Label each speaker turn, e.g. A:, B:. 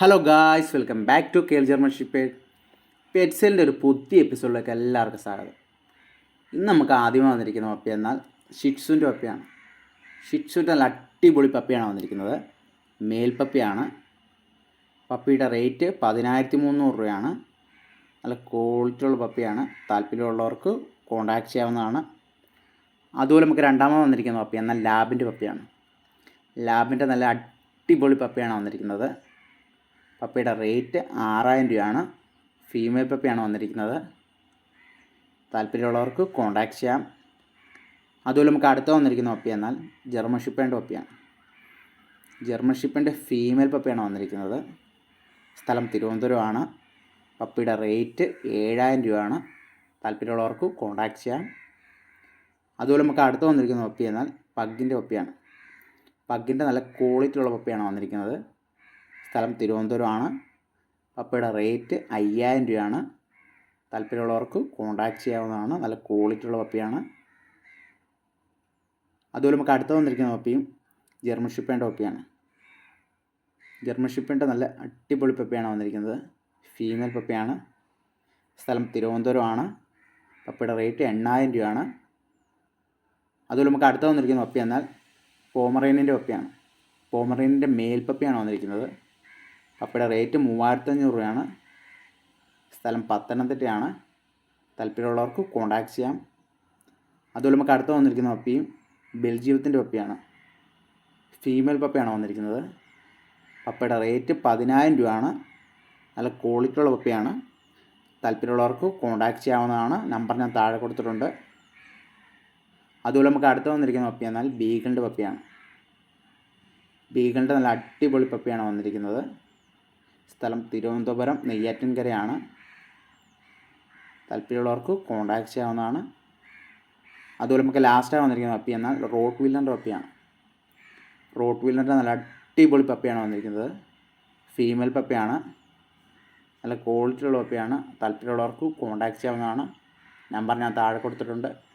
A: Hello guys welcome back to curl German shepherd പെറ്റ്സെലിന്റെ ഒരു പുതിയ എപ്പിസോഡിലേക്ക് എല്ലാവർക്കും സ്വാഗതം. ഇന്ന് നമുക്ക് ആദ്യമായി വന്നിരിക്കുന്ന പപ്പി എന്നാൽ ഷിറ്റ്സുന്റെ പപ്പിയാണ്. ഷിറ്റ്സുന്റെ നല്ല അടിപൊളി പപ്പിയാണ് വന്നിരിക്കുന്നത്. മേൽ പപ്പിയാണ്. പപ്പിയുടെ റേറ്റ് പതിനായിരത്തി മുന്നൂറ് രൂപയാണ്. നല്ല ക്വാളിറ്റി ഉള്ള പപ്പിയാണ്. താല്പര്യമുള്ളവർക്ക് കോൺടാക്ട് ചെയ്യാവുന്നതാണ്. അതുപോലെ നമുക്ക് രണ്ടാമത് വന്നിരിക്കുന്ന പപ്പി എന്നാൽ ലാബിന്റെ പപ്പിയാണ്. ലാബിന്റെ നല്ല അടിപൊളി പപ്പിയാണ് വന്നിരിക്കുന്നത്. പപ്പിയുടെ റേറ്റ് ആറായിരം രൂപയാണ്. ഫീമെയിൽ പപ്പിയാണ് വന്നിരിക്കുന്നത്. താല്പര്യമുള്ളവർക്ക് കോൺടാക്ട് ചെയ്യാം. അതുപോലെ നമുക്ക് അടുത്ത വന്നിരിക്കുന്ന പപ്പി എന്നാൽ ജർമ്മൻ ഷിപ്പേന്റെ പപ്പിയാണ്. ജർമ്മൻ ഷിപ്പേന്റെ ഫീമെയിൽ പപ്പിയാണ് വന്നിരിക്കുന്നത്. സ്ഥലം തിരുവനന്തപുരമാണ്. പപ്പിയുടെ റേറ്റ് ഏഴായിരം രൂപയാണ്. താല്പര്യമുള്ളവർക്ക് കോൺടാക്ട് ചെയ്യാം. അതുപോലെ നമുക്ക് അടുത്ത് വന്നിരിക്കുന്ന പപ്പി എന്നാൽ പഗ്ഗിന്റെ പപ്പിയാണ്. പഗ്ഗിന്റെ നല്ല ക്വാളിറ്റി ഉള്ള പപ്പിയാണ് വന്നിരിക്കുന്നത്. സ്ഥലം തിരുവനന്തപുരമാണ്. പപ്പയുടെ റേറ്റ് അയ്യായിരം രൂപയാണ്. താല്പര്യമുള്ളവർക്ക് കോൺടാക്ട് ചെയ്യാവുന്നതാണ്. നല്ല ക്വാളിറ്റി ഉള്ള പപ്പിയാണ്. അതുപോലെ നമുക്ക് അടുത്ത് വന്നിരിക്കുന്ന പപ്പിയും ജർമ്മൻ ഷിപ്പേന്റെ പപ്പിയാണ്. ജർമ്മൻ ഷിപ്പേന്റെ നല്ല അടിപൊളി പപ്പിയാണ് വന്നിരിക്കുന്നത്. ഫീമെയിൽ പപ്പിയാണ്. സ്ഥലം തിരുവനന്തപുരമാണ്. പപ്പിയുടെ റേറ്റ് എണ്ണായിരം രൂപയാണ്. അതുപോലെ നമുക്ക് അടുത്ത് വന്നിരിക്കുന്ന പപ്പി എന്നാൽ പോമറേനിന്റെ പപ്പിയാണ്. പോമറേനിന്റെ മേൽപ്പപ്പിയാണ് വന്നിരിക്കുന്നത്. പപ്പയുടെ റേറ്റ് മൂവായിരത്തഞ്ഞൂറ് രൂപയാണ്. സ്ഥലം പത്തനംതിട്ടയാണ്. താല്പര്യമുള്ളവർക്ക് കോൺടാക്ട് ചെയ്യാം. അതുപോലെ നമുക്ക് അടുത്ത് വന്നിരിക്കുന്ന പപ്പിയും ബെൽജിയത്തിന്റെ പപ്പിയാണ്. ഫീമെയിൽ പപ്പിയാണ് വന്നിരിക്കുന്നത്. പപ്പയുടെ റേറ്റ് പതിനായിരം രൂപയാണ്. നല്ല ക്വാളിറ്റി ഉള്ള പപ്പിയാണ്. താല്പര്യമുള്ളവർക്ക് കോൺടാക്ട് ചെയ്യാവുന്നതാണ്. നമ്പർ ഞാൻ താഴെ കൊടുത്തിട്ടുണ്ട്. അതുപോലെ നമുക്ക് അടുത്ത് വന്നിരിക്കുന്ന പപ്പി എന്നാൽ ബീഗിളിന്റെ പപ്പിയാണ്. ബീഗിളിന്റെ നല്ല അടിപൊളി പപ്പിയാണ് വന്നിരിക്കുന്നത്. സ്ഥലം തിരുവനന്തപുരം നെയ്യാറ്റിൻകരയാണ്. താല്പര്യമുള്ളവർക്ക് കോൺടാക്ട് ചെയ്യാവുന്നതാണ്. അതുപോലെ നമുക്ക് ലാസ്റ്റായി വന്നിരിക്കുന്ന പപ്പി എന്നാൽ റോട്ട് വീലറിന്റെ പപ്പിയാണ്. റോട്ട് വീലറിന്റെ നല്ല അടിപൊളി പപ്പിയാണ് വന്നിരിക്കുന്നത്. ഫീമെയിൽ പപ്പിയാണ്. നല്ല ക്വാളിറ്റിയുള്ള പപ്പിയാണ്. താല്പര്യമുള്ളവർക്ക് കോൺടാക്ട് ചെയ്യാവുന്നതാണ്. നമ്പർ ഞാൻ താഴെ കൊടുത്തിട്ടുണ്ട്.